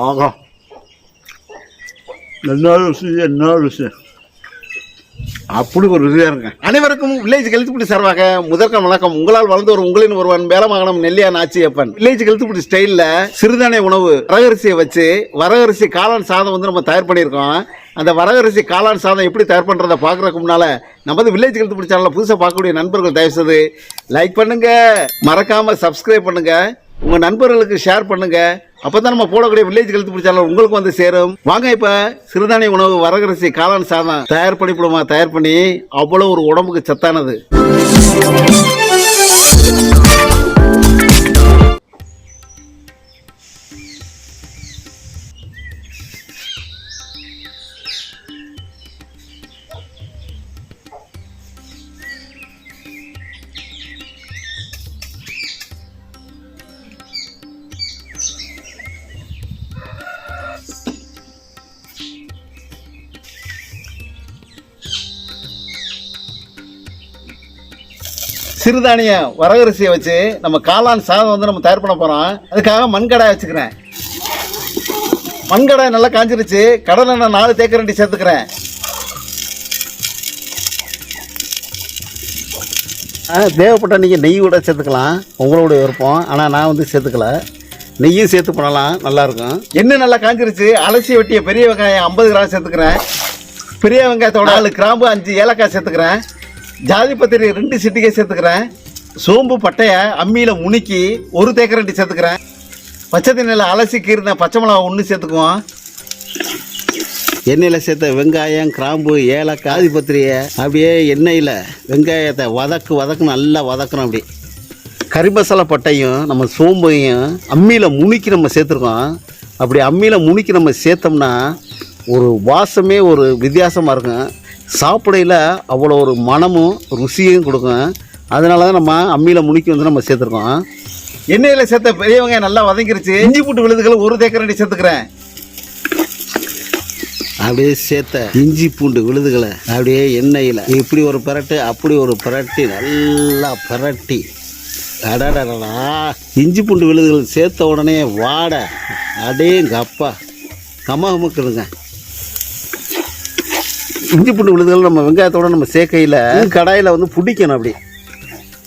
ஆகா. என்ன ருசி என்ன ருசி? அப்படி ஒரு ருசியாக இருங்க. அனைவருக்கும் வில்லேஜ் கழுத்துப்பிடி சார்பாக முதற்கம் வணக்கம். உங்களால் வளர்ந்து ஒரு உங்களின் ஒருவன் வேலமங்கலம் நெல்லியா நாச்சியப்பன். வில்லேஜ் கழுத்துப்பிடி ஸ்டைலில் சிறுதானிய உணவு வரகரிசியை வச்சு வரகரிசி காளான் சாதம் வந்து நம்ம தயார் பண்ணியிருக்கோம். அந்த வரகரிசி காளான் சாதம் எப்படி தயார் பண்ணுறதை பார்க்குறதுக்கு முன்னால் நமது வில்லேஜ் கழுத்துப்பிடி சேனலில் புதுசாக பார்க்கக்கூடிய நண்பர்கள் தயவுசெய்து லைக் பண்ணுங்கள் மறக்காமல் சப்ஸ்கிரைப் பண்ணுங்கள் உங்கள் நண்பர்களுக்கு ஷேர் பண்ணுங்கள் அப்பதான் நம்ம போடக்கூடிய வில்லேஜ் கழுத்து பிடிச்சாலும் உங்களுக்கு வந்து சேரும். வாங்க இப்ப சிறுதானிய உணவு வரகரிசி காளான் சாதம் தயார் பண்ணி தயார் பண்ணி அவ்வளவு ஒரு உடம்புக்கு சத்தானது. சிறுதானிய வரகரிசியை வச்சு நம்ம காளான் சாதம் வந்து நம்ம தயார் பண்ண போறோம். அதுக்காக மண்கடாய் வச்சுக்கிறேன். மண்கடாய் நல்லா காஞ்சிருச்சு. கடலை நான் நாலு தேக்கரண்டி சேர்த்துக்கிறேன். ஆ, தேவைப்பட்ட நீங்கள் நெய் கூட சேர்த்துக்கலாம். உங்களோட விருப்பம். ஆனால் நான் வந்து சேர்த்துக்கல. நெய்யும் சேர்த்து பண்ணலாம். நல்லாயிருக்கும் எண்ணெய் நல்லா காஞ்சிருச்சு. அலசி வெட்டிய பெரிய வெங்காயம் ஐம்பது கிராம் சேர்த்துக்கிறேன். பெரிய வெங்காயத்தோட நாலு கிராம்பு அஞ்சு ஏலக்காய் சேர்த்துக்கிறேன். ஜாதி பத்திரி ரெண்டு சிட்டிகை சேர்த்துக்கிறேன். சோம்பு பட்டையை அம்மியில் முணுக்கி ஒரு தேக்கரண்டி சேர்த்துக்கிறேன். பச்சை தண்ணியில் அலசி கீறின பச்சை மிளகா ஒன்று சேர்த்துக்குவோம். எண்ணெயில் சேர்த்த வெங்காயம் கிராம்பு ஏலக்காய் ஆதிபத்திரியை அப்படியே எண்ணெயில் வெங்காயத்தை வதக்கு வதக்கு நல்லா வதக்கணும் அப்படி. கறி மசாலா பட்டையும் நம்ம சோம்பையும் அம்மியில் முணுக்கி நம்ம சேர்த்துருக்கோம். அப்படி அம்மியில் முணுக்கி நம்ம சேர்த்தோம்னா ஒரு வாசமே ஒரு வித்தியாசமாக இருக்கும். சாப்பிடையில் அவ்வளோ ஒரு மனமும் ருசியும் கொடுக்கும். அதனால தான் நம்ம அம்மியில் முணுக்கி வந்து நம்ம சேர்த்துருக்கோம். எண்ணெயில் சேர்த்த பெரியவங்க நல்லா வதங்கிருச்சு. இஞ்சி பூட்டு விழுதுகளை ஒரு தேக்கரண்டி சேர்த்துக்கிறேன். அப்படியே சேர்த்த இஞ்சி பூண்டு விழுதுகளை அப்படியே எண்ணெயில். இப்படி ஒரு பிரட்டு அப்படி ஒரு பிரட்டி நல்லா பிரட்டி. அடடடா இஞ்சி பூண்டு விழுதுகள் சேர்த்த உடனே வாட. அடேங்க அப்பா கமகமுக்குதுங்க இஞ்சி பூண்டு விழுதுகள் நம்ம வெங்காயத்தோட நம்ம சேர்க்கையில் கடாயில் வந்து பிடிக்கணும் அப்படி.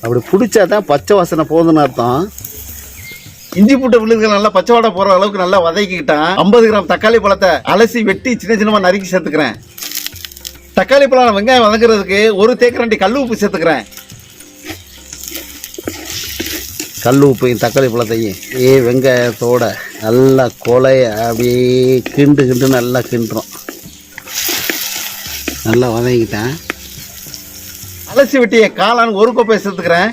அப்படி பிடிச்சா தான் பச்சை வாசனை போகுதுன்னு அர்த்தம். இஞ்சி பூட்டு விழுதுகள் நல்லா பச்சை வாடை போற அளவுக்கு நல்லா வதக்கிக்கிட்டான் ஐம்பது கிராம் தக்காளி பழத்தை அலசி வெட்டி சின்ன சின்னமா நறுக்கி சேர்த்துக்கிறேன். தக்காளி பழம் வெங்காயம் வதங்குறதுக்கு ஒரு தேக்கரண்டி கல் உப்பு சேர்த்துக்கிறேன். கல் உப்பையும் தக்காளி பழத்தையும் ஏ வெங்காயத்தோட நல்லா கொலைய அப்படியே கிண்டு கிண்டு நல்லா கிண்டுறோம். நல்லா வதங்கிட்டேன் அலசி வெட்டிய காளான் ஒரு கோப்பை சேர்த்துக்கிறேன்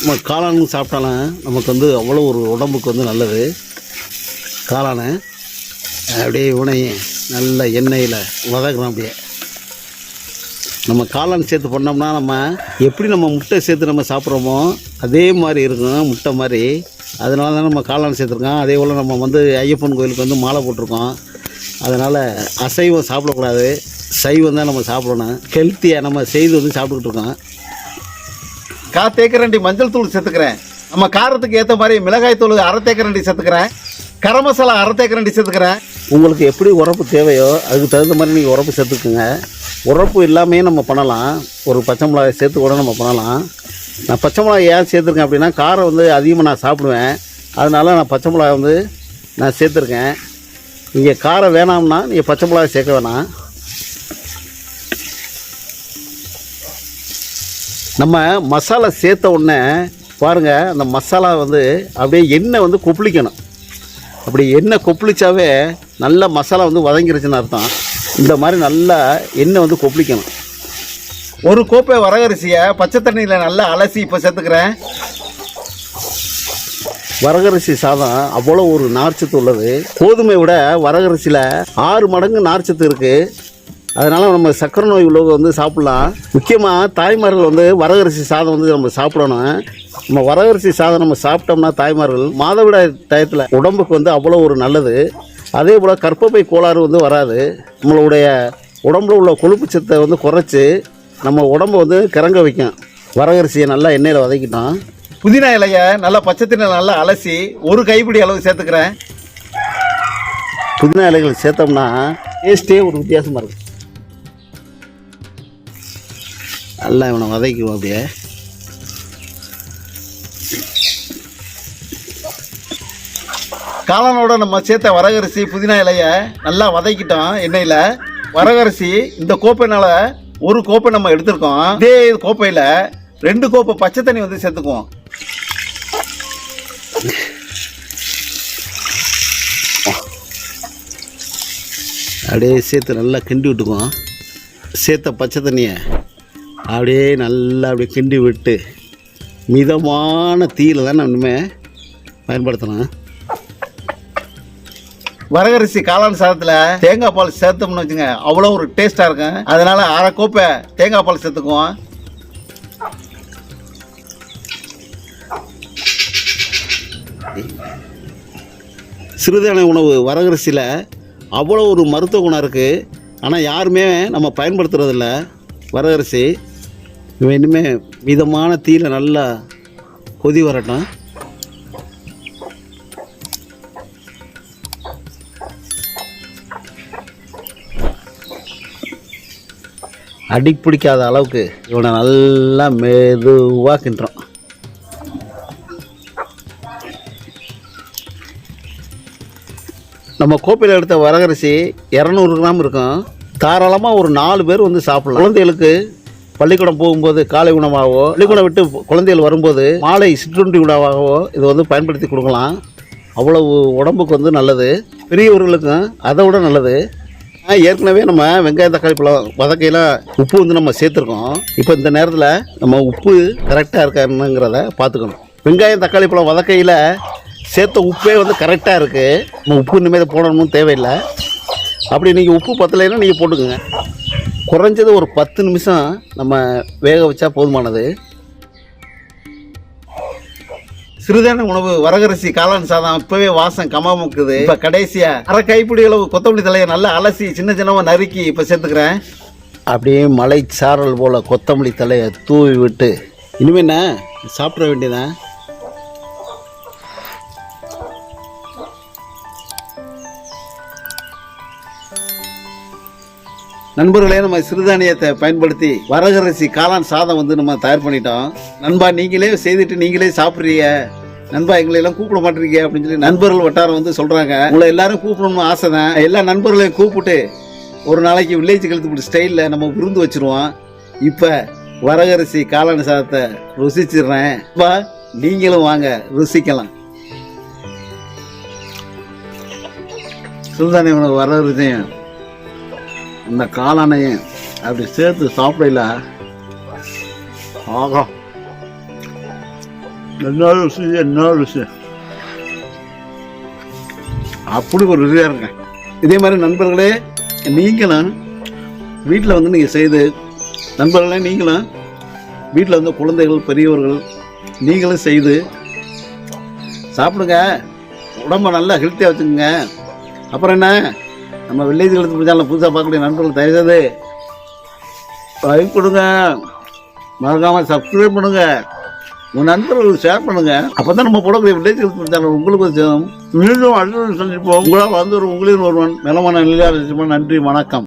நம்ம காளான் சாப்பிட்டாலும் நமக்கு வந்து அவ்வளோ ஒரு உடம்புக்கு வந்து நல்லது. காளானை அப்படியே உனையும் நல்ல எண்ணெயில் வதக்குறோம் அப்படியே. நம்ம காளான் சேர்த்து பண்ணோம்னா நம்ம எப்படி நம்ம முட்டை சேர்த்து நம்ம சாப்பிட்றோமோ அதே மாதிரி இருக்கும் முட்டை மாதிரி. அதனால தான் நம்ம காளான் சேர்த்துருக்கோம். அதே போல் நம்ம வந்து ஐயப்பன் கோயிலுக்கு வந்து மாலை போட்டிருக்கோம். அதனால் அசைவம் சாப்பிடக்கூடாது. சைவம் தான் நம்ம சாப்பிடணும். ஹெல்த்தியாக நம்ம செய்து வந்து சாப்பிட்டுக்கிட்டு இருக்கோம். கா தேக்கரண்டி மஞ்சள் தூள் சேர்த்துக்கிறேன். நம்ம காரத்துக்கு ஏற்ற மாதிரி மிளகாய் தூள் அரை தேக்கரண்டி சேர்த்துக்கிறேன். கரம் மசாலா அரை தேக்கரண்டி சேர்த்துக்கிறேன். உங்களுக்கு எப்படி உரப்பு தேவையோ அதுக்கு தகுந்த மாதிரி நீங்கள் உரப்பு சேர்த்துக்குங்க. உரப்பு எல்லாமே நம்ம பண்ணலாம். ஒரு பச்சை மிளகாய் சேர்த்து கூட நம்ம பண்ணலாம். நான் பச்சை மிளகாய் ஏன் சேர்த்துருக்கேன் அப்படின்னா காரம் வந்து அதிகமாக நான் சாப்பிடுவேன். அதனால நான் பச்சை மிளகாய் வந்து நான் சேர்த்துருக்கேன். நீங்கள் காரம் வேணாம்னா நீங்கள் பச்சை மிளகாய் சேர்க்க வேணாம். நம்ம மசாலா சேர்த்த உடனே பாருங்கள் அந்த மசாலா வந்து அப்படியே எண்ணெய் வந்து கொப்பளிக்கணும். அப்படி எண்ணெய் கொப்பளிச்சாவே நல்ல மசாலா வந்து வதங்கிருச்சுன்னு அர்த்தம். இந்த மாதிரி நல்லா எண்ணெய் வந்து கொப்பளிக்கணும். ஒரு கோப்பை வரகரிசியை பச்சை தண்ணியில் நல்லா அலசி இப்போ சேர்த்துக்கிறேன். வரகரிசி சாதம் அவ்வளோ ஒரு நார்ச்சத்து உள்ளது. கோதுமை விட வரகரிசியில் ஆறு மடங்கு நார்ச்சத்து இருக்குது அதனால் நம்ம சக்கரை நோய் உள்ளவங்க வந்து சாப்பிட்லாம். முக்கியமாக தாய்மார்கள் வந்து வரகரிசி சாதம் வந்து நம்ம சாப்பிடணும். நம்ம வரகரிசி சாதம் நம்ம சாப்பிட்டோம்னா தாய்மார்கள் மாதவிடாய் டயத்தில் உடம்புக்கு வந்து அவ்வளோ ஒரு நல்லது. அதே போல் கற்பப்பை கோளாறு வந்து வராது. நம்மளுடைய உடம்புல உள்ள கொழுப்பு சத்தை வந்து குறைச்சி நம்ம உடம்பை வந்து கிறங்க வைக்கும். வரகரிசியை நல்லா எண்ணெயில் வதக்கிட்டோம். புதினா இலைய நல்லா பச்சை தண்ணியில் நல்லா அலசி ஒரு கைப்பிடி அளவு சேர்த்துக்கிறேன். புதினா இலைகள் சேர்த்தோம்னா டேஸ்ட்டே ஒரு வித்தியாசமாக இருக்கும். நல்லா இவனை வதக்குவோம் அப்படியே. காளானோட நம்ம சேர்த்த வரகரிசி புதினா இலைய நல்லா வதக்கிட்டோம் எண்ணெயில். வரகரிசி இந்த கோப்பைனால ஒரு கோப்பை நம்ம எடுத்திருக்கோம். இதே கோப்பையில் ரெண்டு கோப்பை பச்சை தண்ணி வந்து சேர்த்துக்குவோம். அப்படியே சேர்த்து நல்லா கிண்டி விட்டுக்குவோம். சேர்த்த பச்சை தண்ணியை அப்படியே நல்லா அப்படியே கிண்டி விட்டு மிதமான தீயில தான் நம்ம இனிமே பயன்படுத்தணும் வரகரிசி காளான் சாதத்தில் தேங்காய் பால் சேர்த்தோம்னு வச்சுங்க அவ்வளோ ஒரு டேஸ்ட்டாக இருக்கும். அதனால அரை கோப்பை தேங்காய் பால் சேர்த்துக்குவோம். சிறுதானிய உணவு வரகரிசியில் அவ்வளோ ஒரு மருத்துவ குணம் இருக்குது ஆனால் யாருமே நம்ம பயன்படுத்துகிறதில்ல வரகரிசி இவன் இனிமேல் மிதமான தீயில் நல்லா கொதி வரட்டும். அடி பிடிக்காத அளவுக்கு இவனை நல்லா மெதுவாக கிண்டுறோம் நம்ம கோப்பையில் எடுத்த வரகரிசி இரநூறு கிராம் இருக்கும். தாராளமாக ஒரு நாலு பேர் வந்து சாப்பிடலாம். குழந்தைகளுக்கு பள்ளிக்கூடம் போகும்போது காலை உணவாகவோ பள்ளிக்கூடம் விட்டு குழந்தைகள் வரும்போது மாலை சிற்றுண்டி உணவாகவோ இதை வந்து பயன்படுத்தி கொடுக்கலாம். அவ்வளவு உடம்புக்கு வந்து நல்லது. பெரியவர்களுக்கும் அதை விட நல்லது. ஏற்கனவே நம்ம வெங்காயம் தக்காளி பழம் வதக்கையில் உப்பு வந்து நம்ம சேர்த்துருக்கோம். இப்போ இந்த நேரத்தில் நம்ம உப்பு கரெக்டாக இருக்காருங்கிறத பார்த்துக்கணும். வெங்காயம் தக்காளி பழம் வதக்கையில் சேர்த்த உப்பே வந்து கரெக்டாக இருக்குது நம்ம உப்பு இனிமேல் போடணும்னு தேவையில்லை. அப்படி நீங்கள் உப்பு பத்தலைன்னா நீங்கள் போட்டுக்கோங்க. குறைஞ்சது ஒரு பத்து நிமிஷம் நம்ம வேக வச்சா போதுமானது. சிறுதானிய உணவு வரகரிசி காளான் சாதம் இப்பவே வாசம் கமமுக்குது இப்ப கடைசியா அரை கைப்பிடி அளவு கொத்தமல்லி தலையை நல்லா அலசி சின்ன சின்னமா நறுக்கி இப்ப சேர்த்துக்கிறேன். அப்படியே மலை சாரல் போல கொத்தமல்லி தலையை தூவி விட்டு. இனிமே என்ன? சாப்பிட வேண்டியதான் நண்பர்களே நம்ம சிறுதானியத்தை பயன்படுத்தி வரகரசி காளான் சாதம் வந்து நம்ம தயார் பண்ணிட்டோம். நண்பா நீங்களே செய்துட்டு நீங்களே சாப்பிட்றீங்க. நண்பா எங்களை எல்லாம் கூப்பிட மாட்டீங்க அப்படின்னு சொல்லி நண்பர்கள் வட்டாரம் வந்து சொல்றாங்க. உங்களை எல்லாரும் கூப்பிடணும்னு ஆசை தான் எல்லா நண்பர்களையும் கூப்பிட்டு ஒரு நாளைக்கு வில்லேஜ் கழுத்து ஸ்டைலில் நம்ம விருந்து வச்சிருவோம். இப்போ வரகரிசி காளான் சாதத்தை ருசிச்சிடுறேன். பா நீங்களும் வாங்க ருசிக்கலாம். சிறுதானிய உணவு வரகரிசியும் இந்த காளானையும் அப்படி சேர்த்து சாப்பிடல ஆகா. என்ன ருசி என்ன ருசி. அப்படி ஒரு ருசியாக இருங்க. இதே மாதிரி நண்பர்களே நீங்களும் வீட்டில் வந்து நீங்கள் செய்து நண்பர்களே நீங்களும் வீட்டில் வந்து குழந்தைகள் பெரியவர்கள் நீங்களும் செய்து சாப்பிடுங்க. உடம்ப நல்லா ஹெல்த்தியாக வச்சுக்கோங்க. அப்புறம் என்ன? நம்ம வில்லேஜ் கழுத்து பூஜாவில் புதுசாக பார்க்கக்கூடிய நண்பர்கள் தயவுசெய்து லைக் கொடுங்க. மறக்காமல் சப்ஸ்கிரைப் பண்ணுங்க. உங்கள் நண்பர்கள் ஷேர் பண்ணுங்க. அப்போ தான் நம்ம போடக்கூடிய வில்லேஜ் கழுத்து பூஜாவில் உங்களுக்கு சேரும். மீண்டும் அடுத்த சந்திப்போம். உங்களால் வந்து ஒரு உங்களின் ஒருவன் நிலமான நிலையாக நன்றி வணக்கம்.